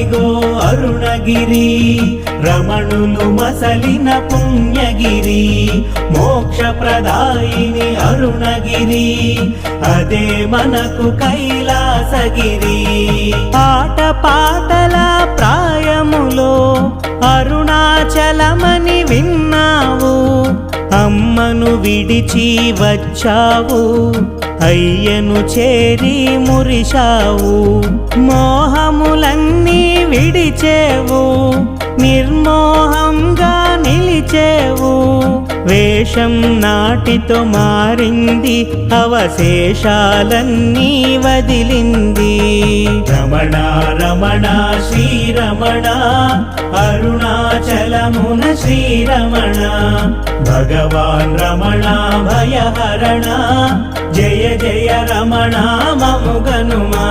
ఇగో అరుణగిరి రమణులు మసలిన పుణ్యగిరి మోక్ష ప్రదాయిని అరుణగిరి అదే మనకు కైలాసగిరి. పాట పాటల ప్రాయములో అరుణాచలమని విన్నావు అమ్మను విడిచి వచ్చావు అయ్యను చేరి మురిశావు. విడిచేవు నిర్మోహంగా నిలిచేవు. వేషం నాటితో మారింది అవశేషాలన్నీ వదిలింది. రమణ రమణ శ్రీరమణ అరుణాచలమున శ్రీరమణ. భగవాన్ రమణ భయహరణ జయ జయ రమణ మముగనుమా.